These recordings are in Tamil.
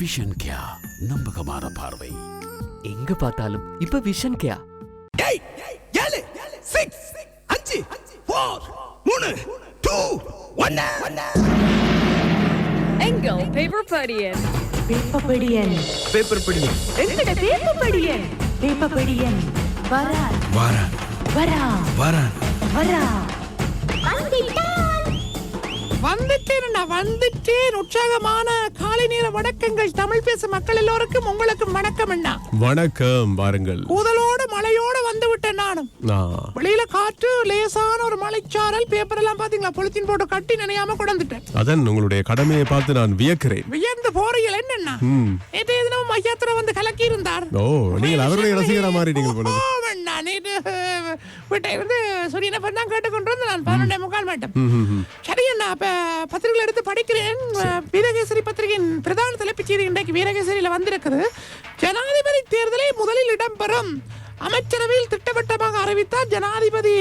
விஷன் கியா நம்பகமான பார்வை. எங்க பார்த்தாலும் இப்ப விஷன் கேயா ஏய் ஏழு சிக்ஸ் அஞ்சு ஃபோர் மூணு டூ ஒன்னு எங்கள் பேப்பர் படியன்? பேப்பபடியன் பேப்பர் படி எங்கட பேப்பபடியன் பேப்பபடியன் வரா. வாரான் வரா. வாரான் வரா. நான் வந்துட்டேன் உற்சாகமான காலை நேர வணக்கங்கள் தமிழ் பேசும் மக்கள் எல்லோருக்கும் உங்களுக்கு வணக்கம் அண்ணா. வணக்கம் வாருங்கள். கூதலோட மழையோட வந்து விட்டேன் நானும். நான் வெளியில காற்று லேசான ஒரு மலைச்சாரல் பேப்பர் எல்லாம் பாத்தீங்களா பொலித்தீன் போட்டு கட்டி நினையாம கொண்டுட்டேன் அதன் உங்களுடைய கடமையை பார்த்து நான் வியக்கிறேன். வியந்து போறீங்கள் என்னன்னா ம். நேற்றைய தினம் மையத்துல வந்து கலக்கி இருந்தார் ஓ நீங்கள் அவருடைய ரசிகரா மாறிட்டீங்க ஆமாண்ணா, நேற்று வீட்டை இருந்து சூரியனை தான் கேட்டுக்கொண்டு வந்து நான் பதினொன்றே முக்கால் மாட்டேன் சரி அண்ணா அப்ப பத்திரிகை எடுத்து படிக்கிறேன். வீரகேசரி பத்திரிகையின் பிரதான தலைப்புச் செய்தி இன்றைக்கு வீரகேசரியில வந்திருக்குது. ஜனாதிபதி தேர்தலை முதலில் இடம்பெறும். அமைச்சரவையில் திட்டவட்டமாக அறிவித்தார் ஜனாதிபதி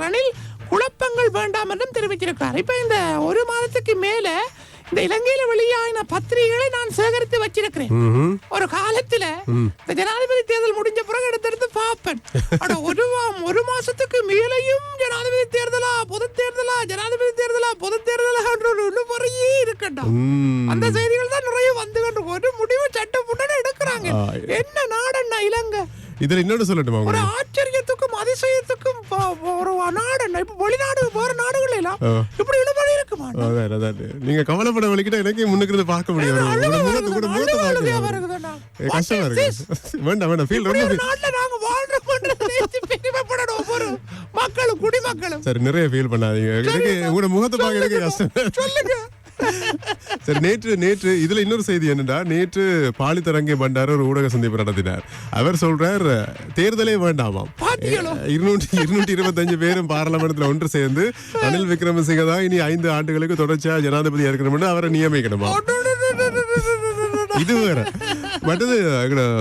ரணில் குழப்பங்கள் வேண்டாம் என்றும் தெரிவித்திருக்கிறார். இப்ப இந்த ஒரு மாதத்துக்கு மேல இந்த இலங்கையில வெளியான பத்திரிகைகளை நான் சேகரித்து வச்சிருக்கிறேன். ஒரு காலத்துல இந்த ஜனாதிபதி தேர்தல் முடிஞ்ச பிறகு எடுத்தெடுத்து பார்ப்பேன். ஆனா ஒரு ஒரு மாசத்துக்கு மேலையும் ஜனாதிபதி தேர்தலா பொது தேர்தலா ஜனாதிபதி தேர்தலா பொது தேர்தலா என்ற ஒரு இழுபறியே இருக்கட்டும் அந்த செய்திகள் தான் நிறைய வந்து ஒரு முடிவு சட்டம் எடுக்கிறாங்க. என்ன நாடண்ணா இலங்கை? இதில் இன்னொன்று சொல்லட்டுமா ஒரு ஆச்சரியத்துக்கும் அதிசயத்துக்கும் ஒரு நாடண்ணா இப்ப வெளிநாடு வேற நாடுகள் எல்லாம். இப்படி இழுபறி இருக்குமா? அதான் அதான் நீங்க கவலைப்பட வலிக்கிட்ட எனக்கே முன்னுக்கு இருந்து பார்க்க முடியாது. கஷ்டமா? இருக்கு. வேண்டாம் வேண்டாம் ஃபீல் ரொம்ப நாங்க பெருமைப்படணும் ஒவ்வொரு மக்களும் குடிமக்களும். சரி நிறைய ஃபீல் பண்ணாதீங்க. எனக்கு உங்களோட முகத்தை பார்க்க எனக்கு கஷ்டம். சொல்லுங்க. சரி நேற்று நேற்று இதுல இன்னொரு செய்தி என்னடா? நேற்று பாலித்தரங்கை பண்டார ஒரு ஊடக சந்திப்பு நடத்தினார். அவர் சொல்றார் தேர்தலே வேண்டாமாம்? இருநூற்றி இருநூற்றி இருபத்தஞ்சு பேரும் பாராளுமன்றத்துல ஒன்று சேர்ந்து ரணில் விக்ரமசிங்க தான் இனி ஐந்து ஆண்டுகளுக்கு தொடர்ச்சியா ஜனாதிபதி இருக்கணும்னு அவரை நியமிக்கணுமா? இது வேற. மற்றது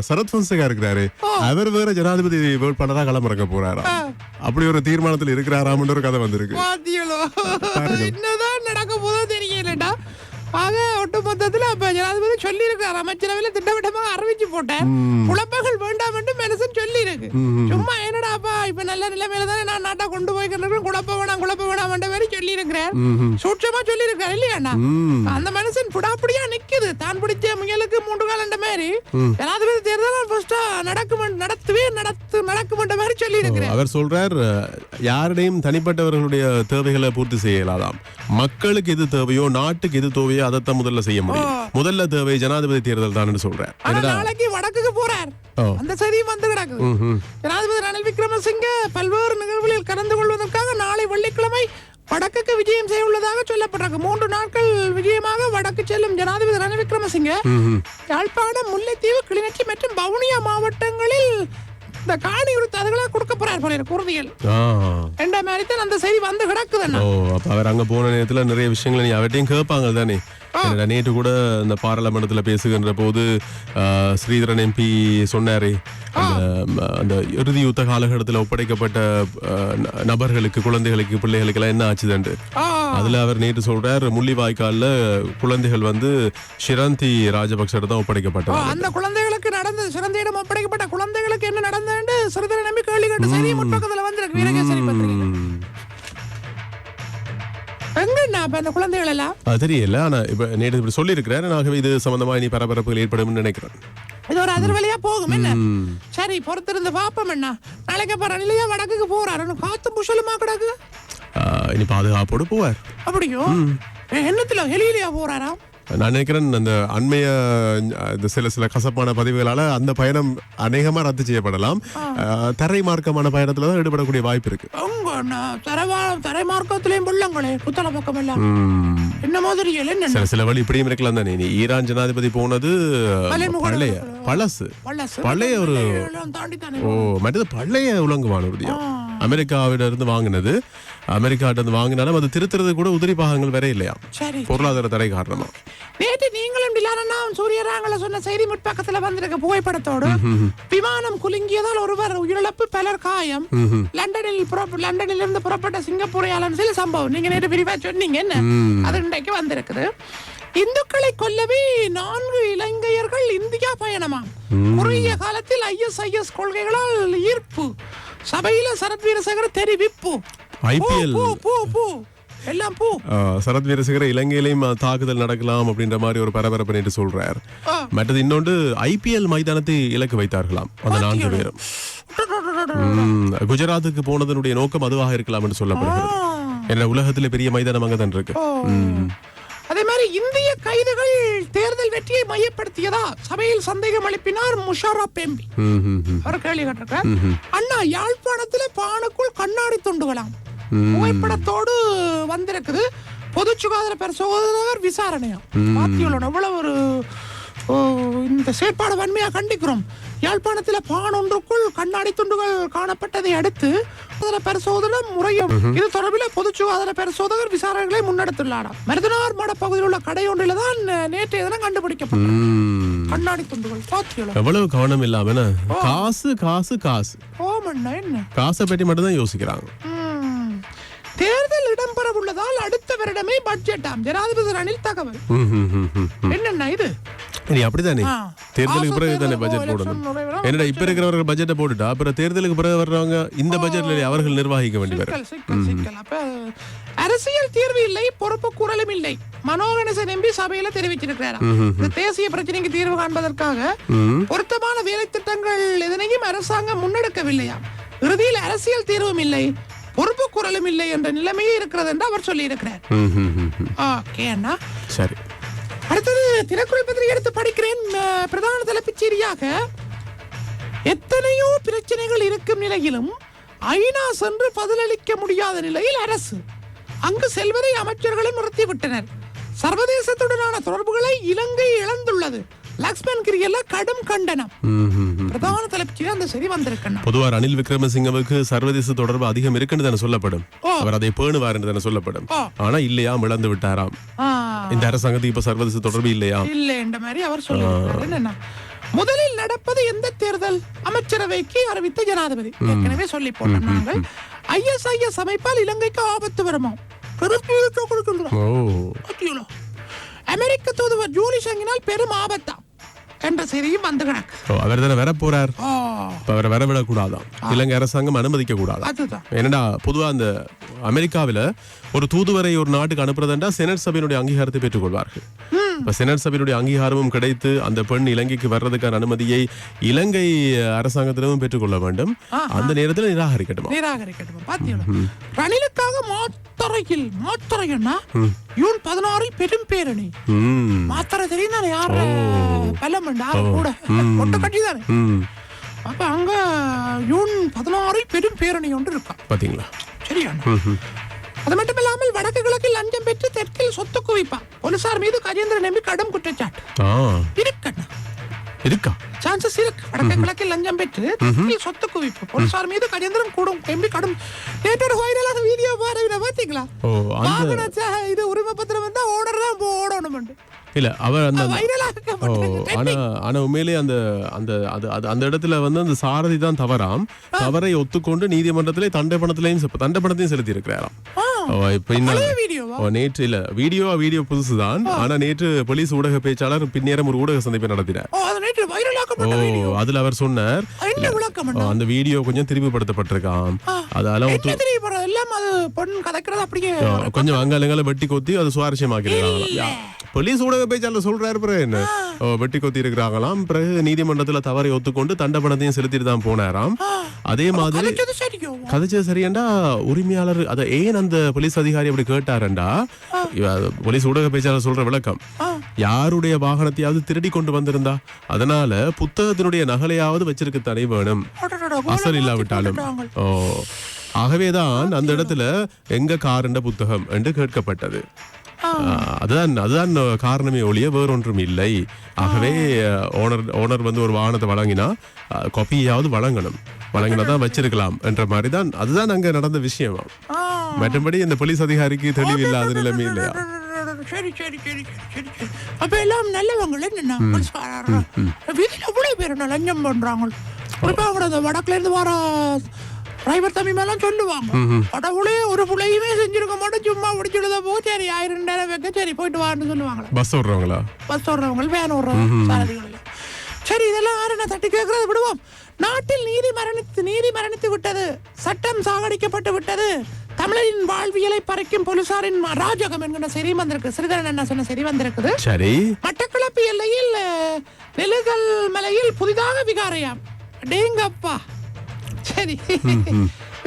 சரத் பொன்சேகா இருக்கிறாரு. அவர் வேற ஜனாதிபதி வேட்பாளரா களமிறக்க போறாரா அப்படி ஒரு தீர்மானத்தில் இருக்கிறாராம்னு ஒரு கதை வந்திருக்கு. ஆக ஒட்டுமொத்தத்துல அப்ப ஜனாதிபதி சொல்லி இருக்கார் அமைச்சரவையில திட்டவட்டமாக அறிவிச்சு போட்டேன் குழப்பங்கள் வேண்டாம் என்று மனுஷன் சொல்லி இருக்கு சும்மா என்னடாப்பா இப்ப நல்ல நிலைமையில தானே நான் நாட்டா கொண்டு போய்க்கிறேன் குழப்ப வேணாம் குழப்ப வேணாம் என்ற மாதிரி சொல்லி இருக்கிறேன் சூட்சமா சொல்லி இருக்காரு இல்லையாண்ணா அந்த மனுஷன் புடாப்புடியா நிக்குது. தான் பிடிச்ச முயலுக்கு மூன்று கால் என்ற மாதிரி. ஜனாதிபதி தேர்தல் ஃபர்ஸ்டா நடக்கும் நடத்து அவர் சொல்றார் யாருடையும் தனிப்பட்டவர்களுடைய தேவைகளை பூர்த்தி செய்யலாதாம். மக்களுக்கு எது தேவையோ நாட்டுக்கு எது தேவையோ அதைத்தான் முதல்ல செய்ய முடியும். முதல்ல தேவை ஜனாதிபதி தேர்தல் தான் சொல்றார். நாளைக்கு வடக்குக்கு போறார். அந்த செய்தியும் வந்து கிடக்குது ஜனாதிபதி ரணில் விக்ரமசிங்க பல்வேறு நிகழ்வுகளில் கலந்து கொள்வதற்காக நாளை வெள்ளிக்கிழமை வடக்குக்கு விஜயம் செய்ய உள்ளதாக சொல்லப்பட்டிருக்கு. மூன்று நாட்கள் விஜயமாக வடக்கு செல்லும் ஜனாதிபதி ரணில் விக்ரமசிங்க யாழ்ப்பாணம் முல்லைத்தீவு கிளிநொச்சி மற்றும் வவுனியா மாவட்டங்களில் இந்த காணி உறுத்தாதுகளை கொடுக்க போறார் போல இருக்கு உறுதிகள். என்ற மாதிரி தான் அந்த செய்தி வந்து கிடக்குதுண்ணா ஓ அப்ப அவர் அங்க போன நேரத்துல நிறைய விஷயங்களை நீ அவர்கிட்டயும் கேட்பாங்க தானே நேற்று கூட இந்த பாராளுமன்றத்துல பேசுகின்ற போது ஸ்ரீதரன் எம்பி சொன்னாரே. அந்த இறுதி யுத்த காலகட்டத்தில் ஒப்படைக்கப்பட்ட நபர்களுக்கு குழந்தைகளுக்கு பிள்ளைகளுக்கு எல்லாம் என்ன ஆச்சுதுண்டு. அதுல அவர் நேற்று சொல்றார் முள்ளிவாய்க்கால்ல குழந்தைகள் வந்து ஷிராந்தி ராஜபக்சர் தான் ஒப்படைக்கப்பட்டது. அந்த குழந்தைகளுக்கு நடந்தது சிறந்த இடம் ஒப்படைக்கப்பட்ட குழந்தைகளுக்கு என்ன நடந்ததுன்னு சிறிதர நம்பி கேள்வி கேட்டு செய்தி முற்பக்கத்துல வந்திருக்கு. வீரகேசரி பத்திரிகை தெரியல ஆனா இப்ப நேற்று இப்படி சொல்லியிருக்கிறார். ஆகவே இது சம்பந்தமா இனி பரபரப்புகள் ஏற்படும் நினைக்கிறேன். இது ஒரு அதிர்வலியா போகும் என்ன? சரி பொறுத்திருந்து பாப்போம் என்ன நாளைக்கு அப்ப ரணிலையா வடக்குக்கு போறாரு. காத்து புஷலுமா கிடக்கு? இனி பாதுகாப்போடு போவார். அப்படியோ? என்னத்துல ஹெலியிலையா போறாரா? நான் நினைக்கிறேன் அந்த அண்மைய சில சில கசப்பான பதிவுகளால அந்த பயணம் அநேகமா ரத்து செய்யப்படலாம். தரை மார்க்கமான பயணத்துல தான் ஈடுபடக்கூடிய வாய்ப்பு இருக்கு. தரை மார்க்கத்திலையும் புள்ளங்களே குத்தல பக்கம் எல்லாம். என்ன மாதிரி சில சில வழி இப்படியும் இருக்கலாம் தானே. நீ ஈரான் ஜனாதிபதி போனது பழைய. பழசு. பழைய ஒரு ஓ மற்றது பழைய உலங்குவான உறுதியம் அமெரிக்காவிட இருந்து வாங்கினது. அமெரிக்காட்ட இருந்து வாங்கினாலும் அது திருத்துறது கூட உதிரி பாகங்கள் வேற இல்லையா? பொருளாதார தடை காரணமா. நேற்று நீங்களும் டிலானா சூரியராங்கள சொன்ன செய்தி முற்பக்கத்துல வந்திருக்க புகைப்படத்தோடு விமானம் குலுங்கியதால் ஒருவர் உயிரிழப்பு பலர் காயம். லண்டனில் லண்டனில் இருந்து புறப்பட்ட சிங்கப்பூரையாளன் சில சம்பவம். நீங்க நேற்று விரிவா சொன்னீங்க என்ன? அது இன்றைக்கு வந்திருக்குது. இந்துக்களை கொல்லவே நான்கு இலங்கையர்கள் பயணமாம். குறுகிய காலத்தில் ஐஎஸ்ஐஎஸ் கொள்கைகளால் ஈர்ப்பு. சபையில சரத் வீரசேகர தெரிவிப்பு IPL. பூ, பூ பூ பூ எல்லாம் பூ. சரத் வீரசேகர இலங்கையிலையும் தாக்குதல் நடக்கலாம் அப்படின்ற மாதிரி ஒரு பரபரப்பு நேற்று சொல்றார். மற்றது இன்னொன்று ஐபிஎல் மைதானத்தை இலக்கு வைத்தார்களாம். அந்த நான்கு பேரும். குஜராத்துக்கு போனதனுடைய நோக்கம் அதுவாக இருக்கலாம் என்று சொல்லப்படுகிறது என்ன உலகத்துல பெரிய மைதானம் அங்கதான் இருக்கு. மாதிரி இந்திய கைதுகள் தேர்தல் வெற்றியை மையப்படுத்தியதா சபையில் சந்தேகம் எழுப்பினார் முஷாரப் எம்பி. அவர் கேள்வி கேட்டிருக்கார் அண்ணா யாழ்ப்பாணத்துல பானுக்குள் கண்ணாடி துண்டுகளாம். புகைப்படத்தோடு வந்திருக்குது. பொது சுகாதார பரிசோதகர் விசாரணையா? பாத்தியோட எவ்வளவு ஒரு ஓ, இந்த செயற்பாடு வன்மையா கண்டிக்கிறோம். யாழ்ப்பாணத்துல பான் ஒன்றுக்குள் கண்ணாடி துண்டுகள் காணப்பட்டதை அடுத்து பரிசோதனை முறையும் இது தொடர்பில் பொது சுகாதார பரிசோதகர் விசாரணைகளை முன்னெடுத்துள்ளாராம். மருதனார் மட பகுதியில் உள்ள கடை ஒன்றில் தான் நேற்றைய தினம் கண்டுபிடிக்கப்பட்டது. கண்ணாடி துண்டுகள் பாத்தியோட எவ்வளவு கவனம் இல்லாம? காசு காசு காசு. ஓமண்ணா என்ன? காசை பற்றி மட்டும்தான் யோசிக்கிறாங்க. தேர்தல் இடம்பெறவுள்ளதால் அடுத்த வருடமே பட்ஜெட்டாம். ஜனாதிபதி ரணில் தகவல். என்னென்ன இது? அப்படித்தானே ஆ. தேர்தலுக்கு பிறகு தானே பட்ஜெட் போடணும். என்னடா இப்ப இருக்கிறவர்கள் பட்ஜெட்டை போட்டுட்டா? அப்புறம் தேர்தலுக்கு பிறகு வர்றவங்க இந்த பட்ஜெட்ல அவர்கள் நிர்வகிக்க வேண்டி வரும். சிக்கல் சிக்கல் சிக்கல். அப்ப அரசியல் தீர்வு இல்லை பொறுப்பு கூறலும் இல்லை. மனோகணேசன் எம்பி சபையில தெரிவிச்சிருக்கிறாரா? தேசிய பிரச்சனைக்கு தீர்வு காண்பதற்காக பொருத்தமான வேலை திட்டங்கள் எதனையும் அரசாங்கம் முன்னெடுக்கவில்லையா? இறுதியில் அரசியல் தீர்வும் இல்லை பொறுப்பு குரலும் இல்லை என்ற நிலைமையே இருக்கிறது என்று அவர் சொல்லி இருக்கிறார் ம், ம், ம், ம். ஓகே அண்ணா. சரி. அடுத்தது தினக்குறள் பத்திரிகை எடுத்து படிக்கிறேன் பிரதான தலைப்புச் செய்தியாக எத்தனையோ பிரச்சனைகள் இருக்கும் நிலையிலும் ஐநா சென்று பதிலளிக்க முடியாத நிலையில் அரசு அங்கு செல்வதை அமைச்சர்களும் நிறுத்திவிட்டனர். சர்வதேசத்துடனான தொடர்புகளை இலங்கை இழந்துள்ளது. லக்ஷ்மன் கிரியல்ல கடும் கண்டனம். பிரதான தலைப்புச் அந்த சரி வந்திருக்கணும். பொதுவா ரணில் விக்ரமசிங்கவுக்கு சர்வதேச தொடர்பு அதிகம் இருக்குன்னு தானே சொல்லப்படும். அவர் அதை பேணுவார் என்று தானே சொல்லப்படும். ஆனா இல்லையா இழந்து விட்டாராம் இந்த அரசாங்கத்துக்கு இப்ப சர்வதேச தொடர்பு இல்லையா? இல்ல என்ற மாதிரி அவர் என்னன்னா முதலில் நடப்பது எந்த தேர்தல்? அமைச்சரவைக்கு அறிவித்த ஜனாதிபதி. ஏற்கனவே சொல்லி போட்டோம் நாங்கள். ஐஎஸ்ஐஎஸ் அமைப்பால் இலங்கைக்கு ஆபத்து வருமா? அமெரிக்க தூதுவர் ஜூலி சங்கினால் பெரும் ஆபத்தா? என்ற செய்தியும் வந்து கிடக்கு. அவர் தானே வர போறார் ஓ இப்ப அவரை வரவிடக்கூடாதாம் இலங்கை அரசாங்கம் அனுமதிக்க கூடாதாம் அதுதான். என்னடா பொதுவா அந்த அமெரிக்காவில ஒரு தூதுவரை ஒரு நாட்டுக்கு அனுப்புறதுண்டா செனட் சபையினுடைய அங்கீகாரத்தை பெற்றுக்கொள்வார்கள். இப்ப செனட் சபையினுடைய அங்கீகாரமும் கிடைத்து அந்த பெண் இலங்கைக்கு வர்றதுக்கான அனுமதியை இலங்கை அரசாங்கத்திடமும் பெற்றுக்கொள்ள வேண்டும். அந்த நேரத்தில் நிராகரிக்கட்டுமா? நிராகரிக்கட்டும்? பாத்தீங்களா ரணிலுக்காக மாத்தறையில் மாத்தறைன்னா ஜூன் பதினாறில் பெரும் பேரணி. மாத்திரை தெரியும் தானே யாரு கூட? ஒட்ட கட்சி தானே அப்ப அங்க ஜூன் பதினாறில் பெரும் பேரணி ஒன்று இருக்கான் பாத்தீங்களா? சரியா? அது மட்டும் இல்லாமல் வடக்கு கிழக்கில் லஞ்சம் பெற்று தெற்கில் சொத்து குவிப்பா. போலீசார் மீது கஜேந்திரன் நம்பி கடும் குற்றச்சாட்டு. இருக்கண்ணா இருக்கா? சான்சஸ் இருக்கு. வடக்கு கிழக்கில் லஞ்சம் பெற்று தெற்கில் சொத்து குவிப்பு. போலீசார் மீது கஜேந்திரன் கூடும் எம்பி கடும். நேற்று ஒரு வைரலான வீடியோ பாருங்க பாத்தீங்களா? வாகன இது உரிமை பத்திரம் வந்தா ஓடர் தான் ஓடணும் இல்ல அவர் அந்த ஆனா ஆனா உண்மையிலே அந்த அந்த அது அந்த இடத்துல வந்து அந்த சாரதி தான் தவறாம். தவறை ஒத்துக்கொண்டு நீதிமன்றத்திலே தண்டை பணத்திலையும் தண்டை பணத்தையும் செலுத்தி இருக்கிறாராம் நேற்று இல்ல வீடியோ வீடியோ புதுசுதான். ஆனா நேற்று போலீஸ் ஊடக பேச்சாளர் பின்னேரம் ஒரு ஊடக சந்திப்பை நடத்தினார். அதுல அவர் சொன்னார். அந்த வீடியோ கொஞ்சம் திரும்பிப்படுத்தப்பட்டிருக்காம் அதெல்லாம் கொஞ்சம் அங்காலங்கால வெட்டி கொத்தி அது சுவாரஸ்யமாக்கிறாங்களாம் போலீஸ் ஊடக பேச்சாளர் சொல்றாரு பிறகு என்ன? வெட்டி கொத்தி இருக்கிறாங்களாம் பிறகு நீதிமன்றத்துல தவறை ஒத்துக்கொண்டு தண்டை பணத்தையும் செலுத்திட்டு தான் போனாராம். அதே மாதிரி கதைச்சது சரியோ? கதைச்சது சரியண்டா? உரிமையாளர் அதை ஏன் அந்த போலீஸ் அதிகாரி அப்படி கேட்டாரண்டா? போலீஸ் ஊடக பேச்சாளர் சொல்ற விளக்கம். யாருடைய வாகனத்தையாவது திருடி கொண்டு வந்திருந்தா? அதனால புத்தகத்தினுடைய நகலையாவது வச்சிருக்கத்தானே வேணும். அடடடா, அசல் இல்லாவிட்டாலும் ஓ ஆகவேதான் அந்த இடத்துல எங்க காருண்ட புத்தகம் என்று கேட்கப்பட்டது அதுதான் அதுதான் காரணமே ஒழிய வேறொன்றும் இல்லை ஆகவே ஓனர் ஓனர் வந்து ஒரு வாகனத்தை வழங்கினா காப்பியாவது வழங்கணும் வழங்கினா தான் வச்சிருக்கலாம் என்ற மாதிரி தான் அதுதான் அங்க நடந்த விஷயம் மற்றபடி இந்த போலீஸ் அதிகாரிக்கு தெளிவில்லாத நிலைமை இல்லையா சரி சரி சரி சரி அப்ப எல்லாம் நல்லவங்க என்ன வீதியில எவ்வளவு பேர் லஞ்சம் பண்றாங்க குறிப்பா கூட இந்த வடக்குல இருந்து வர டிரைவர் தம்பி மேலாம் சொல்லுவாங்க. கடவுளே ஒரு புள்ளையுமே செஞ்சிருக்க மாட்டோம் சும்மா முடிச்சுடுத போ. சரி ஆயிரம் ரெண்டாயிரம் வைக்க சரி போயிட்டு வான்னு சொல்லுவாங்களே. பஸ் ஓடுறவங்களா? பஸ் ஓடுறவங்க வேன் ஓடுறவங்க. சரி இதை யாருன்னு தட்டி கேட்கறத? விடுவோம். நாட்டில் நீதி மரணித்து நீதி மரணித்து விட்டது. சட்டம் சாகடிக்கப்பட்டு விட்டது. தமிழரின் வாழ்வியலை பறிக்கும் போலீசாரின் ராஜகம் என்கிற சரி வந்திருக்கு. சிறிதரன் என்ன சொன்ன சரி வந்திருக்குது. சரி. மட்டக்களப்பு எல்லையில் நெலுகல் மலையில் புதிதாக விகாரையாம். டேங்கப்பா. சரி.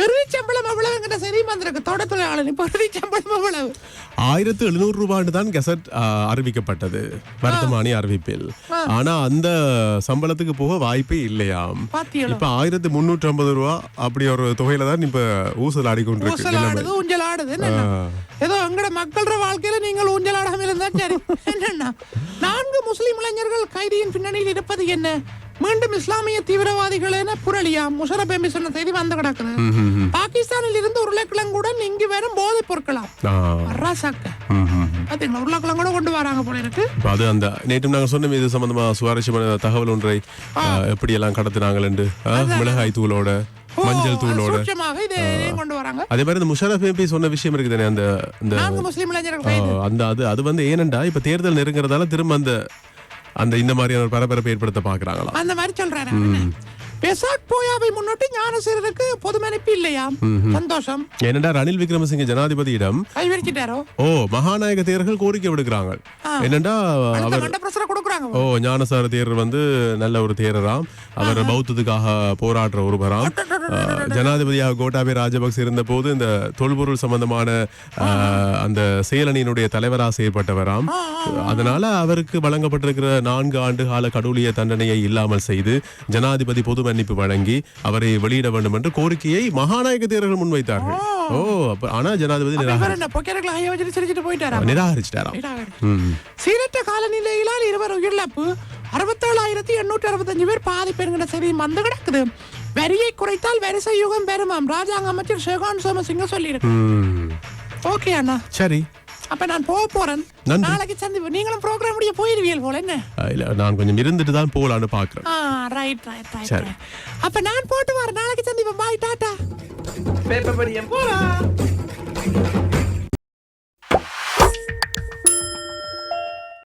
இறுதி சம்பளம் எவ்வளவுங்கிற சரி வந்திருக்கு. தோட்டத்தொழிலாளர் இப்ப இறுதி சம்பளம் எவ்வளவு ஆயிரத்து எழுநூறு ரூபான்னு தான் கெசட் அறிவிக்கப்பட்டது. வர்த்தமானி அறிவிப்பில். ஆனா அந்த சம்பளத்துக்கு போக வாய்ப்பே இல்லையாம். இப்ப ஆயிரத்து முன்னூற்றி ஐம்பது ரூபா அப்படி ஒரு தொகையில தான் இப்ப ஊசல் ஆடிக்கொண்டிருக்கு. ஊசலாடுது ஊஞ்சலாடுது? ஏதோ எங்கட மக்களோட வாழ்க்கையில நீங்கள் ஊஞ்சலாடாம இருந்தா சரி. என்னன்னா? நான்கு முஸ்லிம் இளைஞர்கள் கைதியின் பின்னணியில் இருப்பது என்ன? மீண்டும் இஸ்லாமிய தீவிரவாதிகள் என புரளியா முஷரப் எம்பி சொன்ன செய்தி வந்து கிடக்குது. பாகிஸ்தானில் இருந்து உருளைக்கிழங்குடன் இங்கு வரும் போதைப் பொருட்களாம். ஆ, வர்றாசாக்க ம், ம். பாத்தீங்களா? உருளைக்கிழங்கூட கொண்டு வராங்க போல இருக்கு. அது அந்த நேற்று நாங்க சொன்னோம் இது சம்பந்தமா சுவாரஸ்யமான தகவல் ஒன்றை எப்படி எல்லாம் கடத்தினாங்கள் என்று மிளகாய் தூளோட மஞ்சள் தூளோட. கொண்டு வராங்க. அதே மாதிரி இந்த முஷரப் எம்பி சொன்ன விஷயம் இருக்குதானே அந்த அந்த அது அது வந்து ஏனண்டா இப்ப தேர்தல் நெருங்குறதால திரும்ப அந்த அந்த இந்த மாதிரியான ஒரு பரபரப்பை ஏற்படுத்த பாக்குறாங்களா அந்த மாதிரி சொல்றாரு. பெசாக் போயாவை முன்னிட்டு ஞானசேரருக்கு பொது மன்னிப்பு இல்லையா? சந்தோஷம். ஏனண்டா ரணில் விக்ரமசிங்க ஜனாதிபதியிடம் கைவிரிச்சிட்டாரோ ஓ மகாநாயக தேரர்கள் கோரிக்கை விடுக்கிறாங்க. அடுத்த அவர் கொடுக்குறாங்க. ஓ ஞானசார தேரர் வந்து நல்ல ஒரு தேரராம். அவர் பௌத்தத்துக்காக போராடுற ஒருவராம். ஜனாதிபதியாக கோட்டாபய ராஜபக்ச இருந்த போது இந்த தொல்பொருள் சம்பந்தமான அந்த செயலணியினுடைய தலைவராக செயற்பட்டவராம் அதனால அவருக்கு வழங்கப்பட்டிருக்கிற நான்கு ஆண்டு கால கடூழிய தண்டனையை இல்லாமல் செய்து ஜனாதிபதி பொது மன்னிப்பு வழங்கி அவரை வெளியிட வேண்டும் என்று கோரிக்கையை மகாநாயக தேரர்கள் முன்வைத்தார்கள். ஓ அப்ப ஆனா ஜனாதிபதி நிராகரிச்சிட்டாராம். சீரற்ற காலநிலையிலால் இருவர் உயிரிழப்பு. அறுபத்தேழாயிரத்தி எண்ணூற்றி அறுபத்தஞ்சு பேர் பாதிப்பெருங்கிற சரி வந்து கிடக்குது. வரியை குறைத்தால் வரிசை யுகம் பெருமாம் ராஜாங்க அமைச்சர் ஷேகான் சோமசிங்க சொல்லியிருக்கு. ஓகே அண்ணா. சரி. அப்ப நான் போக போறேன். நாளைக்கு சந்திப்பு நீங்களும் ப்ரோக்ராம் முடிய போயிருவியல் போல என்ன? இல்ல நான் கொஞ்சம் இருந்துட்டு தான் போகலான்னு பாக்குறேன் ஆ ரைட் ரைட் ரைட் சரி. அப்ப நான் போட்டு வரேன். நாளைக்கு சந்திப்போம் பாய் டாடா. பேப்பர் படியம். போலாம்